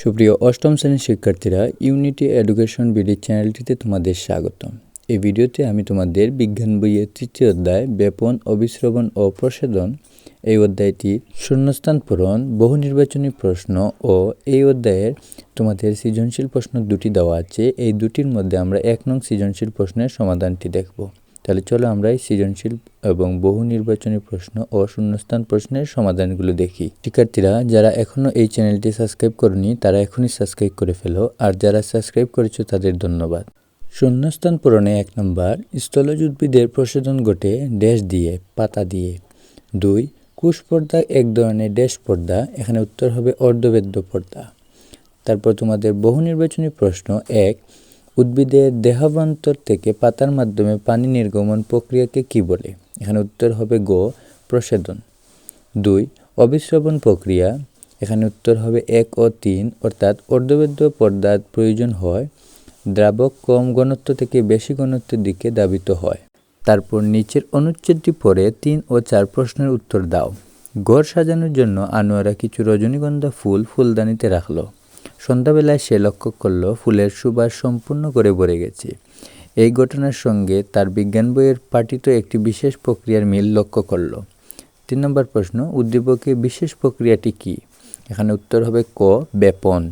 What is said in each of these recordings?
সুপ্রিয় অষ্টম শ্রেণির শিক্ষার্থীরা ইউনিটি এডুকেশন বিডি চ্যানেলটিতে তোমাদের স্বাগতম। এই ভিডিওতে আমি তোমাদের বিজ্ঞান বইয়ের তৃতীয় অধ্যায় বেপন অবিশ্রবণ ও প্রসাধন, এই অধ্যায়টি শূন্যস্থান পূরণ, বহু নির্বাচনী প্রশ্ন ও এই অধ্যায়ের তোমাদের সৃজনশীল প্রশ্ন দুটি দেওয়া আছে। এই দুটির মধ্যে আমরা এক নং সৃজনশীল প্রশ্নের সমাধানটি দেখব। তাহলে চলো আমরা এই সৃজনশীল এবং বহু নির্বাচনী প্রশ্ন ও শূন্যস্থান প্রশ্নের সমাধানগুলো দেখি। শিক্ষার্থীরা, যারা এখনও এই চ্যানেলটি সাবস্ক্রাইব করনি, তারা এখনই সাবস্ক্রাইব করে ফেলো। আর যারা সাবস্ক্রাইব করেছ, তাদের ধন্যবাদ। শূন্যস্থান পূরণে এক নম্বর স্থলজ উদ্ভিদের প্রশোধন ঘটে ড্যাশ দিয়ে, পাতা দিয়ে। দুই কুশ পর্দা এক ধরনের ড্যাশ পর্দা, এখানে উত্তর হবে অর্ধবেদ্য পর্দা। তারপর তোমাদের বহু নির্বাচনী প্রশ্ন। এক উদ্ভিদের দেহাবান্তর থেকে পাতার মাধ্যমে পানি নির্গমন প্রক্রিয়াকে কি বলে? এখানে উত্তর হবে গো প্রসেদন দুই অবিশ্রবণ প্রক্রিয়া। এখানে উত্তর হবে এক ও তিন, অর্থাৎ অর্ধবেদ্য পর্দার প্রয়োজন হয়। দ্রাবক কম ঘনত্ব থেকে বেশি ঘনত্বের দিকে দাবিত হয়। তারপর নিচের অনুচ্ছেদটি পড়ে তিন ও চার প্রশ্নের উত্তর দাও। ঘর সাজানোর জন্য আনোয়ারা কিছু রজনীগন্ধা ফুল ফুলদানিতে রাখল। সন্ধ্যাবেলায় সে লক্ষ্য করল ফুলের সুবাস সম্পূর্ণ করে ভরে গেছে। এই ঘটনার সঙ্গে তার বিজ্ঞান বইয়ের পাঠিত একটি বিশেষ প্রক্রিয়ার মিল লক্ষ্য করল। তিন নম্বর প্রশ্ন, উদ্দীপকের বিশেষ প্রক্রিয়াটি কি? এখানে উত্তর হবে ক বেপন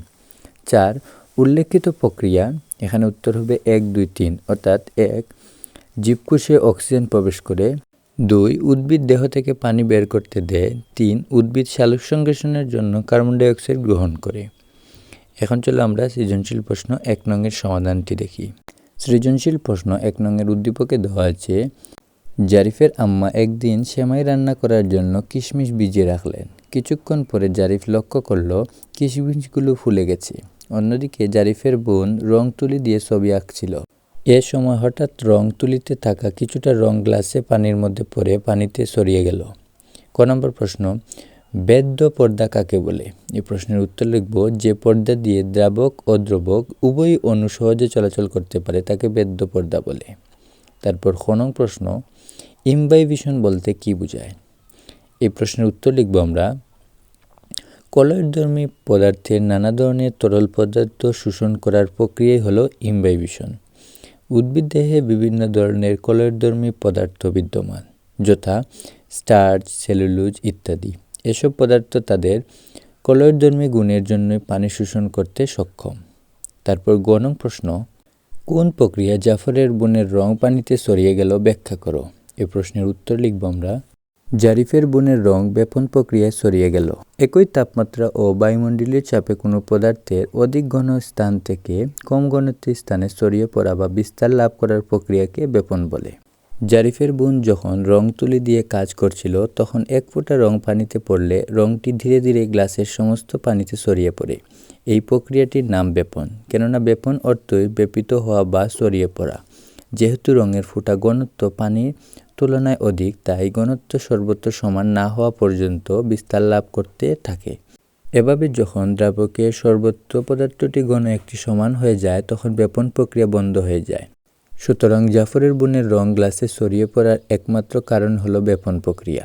চার, উল্লেখিত প্রক্রিয়া, এখানে উত্তর হবে এক, দুই, তিন, অর্থাৎ এক, জীবকোষে অক্সিজেন প্রবেশ করে। দুই, উদ্ভিদ দেহ থেকে পানি বের করতে দেয়। তিন, উদ্ভিদ সালোক সংশ্লেষণের জন্য কার্বন ডাইঅক্সাইড গ্রহণ করে। এখন চলো আমরা সৃজনশীল প্রশ্ন এক নংয়ের সমাধানটি দেখি। সৃজনশীল প্রশ্ন এক নংয়ের উদ্দীপকে দেওয়া আছে, জারিফের আম্মা একদিন সেমাই রান্না করার জন্য কিশমিশ ভিজিয়ে রাখলেন। কিছুক্ষণ পরে জারিফ লক্ষ্য করল কিশমিশগুলো ফুলে গেছে। অন্যদিকে জারিফের বোন রং তুলি দিয়ে ছবি আঁকছিল। এ সময় হঠাৎ রং তুলিতে থাকা কিছুটা রং গ্লাসে পানির মধ্যে পড়ে পানিতে সরিয়ে গেল। ক নম্বর প্রশ্ন বেদ্য পর্দা কাকে বলে? এই প্রশ্নের উত্তর লিখব, যে পর্দা দিয়ে দ্রাবক ও দ্রবক উভয়ই অণু সহজে চলাচল করতে পারে, তাকে বেদ্য পর্দা বলে। তারপর খনং প্রশ্ন ইমবাইভিশন বলতে কি বোঝায়? এই প্রশ্নের উত্তর লিখব আমরা, কলয়ধর্মী পদার্থের নানা ধরনের তরল পদার্থ শোষণ করার প্রক্রিয়াই হলো ইমবাইভিশন উদ্ভিদ দেহে বিভিন্ন ধরনের কলয়ধর্মী পদার্থ বিদ্যমান, যথা স্টার্চ, সেলুলোজ ইত্যাদি। এসব পদার্থ তাদের কলয়ধর্মী গুণের জন্য পানি শোষণ করতে সক্ষম। তারপর গণং প্রশ্ন, কোন প্রক্রিয়া জাফরের বনের রং পানিতে সরিয়ে গেল ব্যাখ্যা করো। এ প্রশ্নের উত্তর লিখব আমরা, জারিফের বনের রং ব্যাপন প্রক্রিয়ায় সরিয়ে গেল। একই তাপমাত্রা ও বায়ুমণ্ডলীয় চাপে কোনো পদার্থের অধিক ঘন স্থান থেকে কম ঘনত্বের স্থানে সরিয়ে পড়া বা বিস্তার লাভ করার প্রক্রিয়াকে ব্যাপন বলে। জারিফের বোন যখন রং তুলি দিয়ে কাজ করছিল, তখন এক ফোঁটা রং পানিতে পড়লে রংটি ধীরে ধীরে গ্লাসের সমস্ত পানিতে ছড়িয়ে পড়ে। এই প্রক্রিয়াটির নাম বেপন। কেননা বেপন অর্থই ব্যাপিত হওয়া বা ছড়িয়ে পড়া। যেহেতু রঙের ফোঁটা ঘনত্ব পানির তুলনায় অধিক, তাই ঘনত্ব সর্বত্র সমান না হওয়া পর্যন্ত বিস্তার লাভ করতে থাকে। এভাবে যখন দ্রাবকের সর্বত্র পদার্থটি ঘন একটি সমান হয়ে যায়, তখন বেপন প্রক্রিয়া বন্ধ হয়ে যায়। সুতরাং জাফরের বনের রং গ্লাসে ছড়িয়ে পড়ার একমাত্র কারণ হলো বেপন প্রক্রিয়া।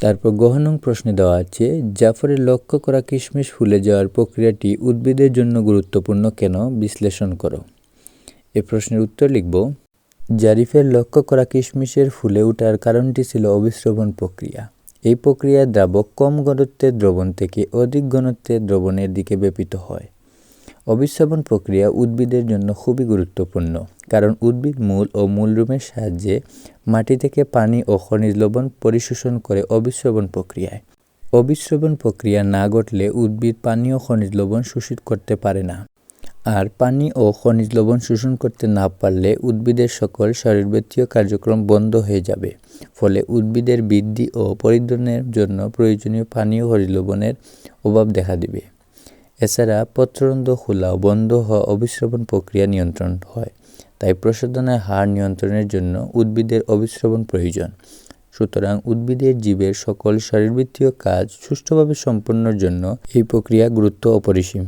তারপর গহনং প্রশ্নে দেওয়া আছে, জাফরের লক্ষ্য করা কিশমিশ ফুলে যাওয়ার প্রক্রিয়াটি উদ্ভিদের জন্য গুরুত্বপূর্ণ কেন? বিশ্লেষণ করো। এ প্রশ্নের উত্তর লিখব, জারিফের লক্ষ্য করা কিশমিশের ফুলে ওঠার কারণটি ছিল অবিশ্রবণ প্রক্রিয়া। এই প্রক্রিয়ায় দ্রাবক কম ঘনত্বের দ্রবণ থেকে অধিক ঘনত্বের দ্রবণের দিকে ব্যাপিত হয়। অবিশ্রবণ প্রক্রিয়া উদ্ভিদের জন্য খুবই গুরুত্বপূর্ণ, কারণ উদ্ভিদ মূল ও মূলরুমের সাহায্যে মাটি থেকে পানি ও খনিজ লবণ পরিশোষণ করে অবিশ্রবণ প্রক্রিয়ায়। অবিশ্রবণ প্রক্রিয়া না ঘটলে উদ্ভিদ পানি ও খনিজ লবণ শোষিত করতে পারে না। আর পানি ও খনিজ লবণ শোষণ করতে না পারলে উদ্ভিদের সকল শরীরবৃত্তীয় কার্যক্রম বন্ধ হয়ে যাবে। ফলে উদ্ভিদের বৃদ্ধি ও পরিবর্তনের জন্য প্রয়োজনীয় পানি ও খনিজ লবণের অভাব দেখা দিবে। এছাড়া পত্ররন্ধ্র খোলা ও বন্ধ হওয়া অবিশ্রবণ প্রক্রিয়া নিয়ন্ত্রণ হয়। তাই প্রসাধনের হার নিয়ন্ত্রণের জন্য উদ্ভিদের অবিশ্রবণ প্রয়োজন। সুতরাং উদ্ভিদের জীবের সকল শারীরবৃত্তীয় কাজ সুষ্ঠুভাবে সম্পন্নর জন্য এই প্রক্রিয়া গুরুত্ব অপরিসীম।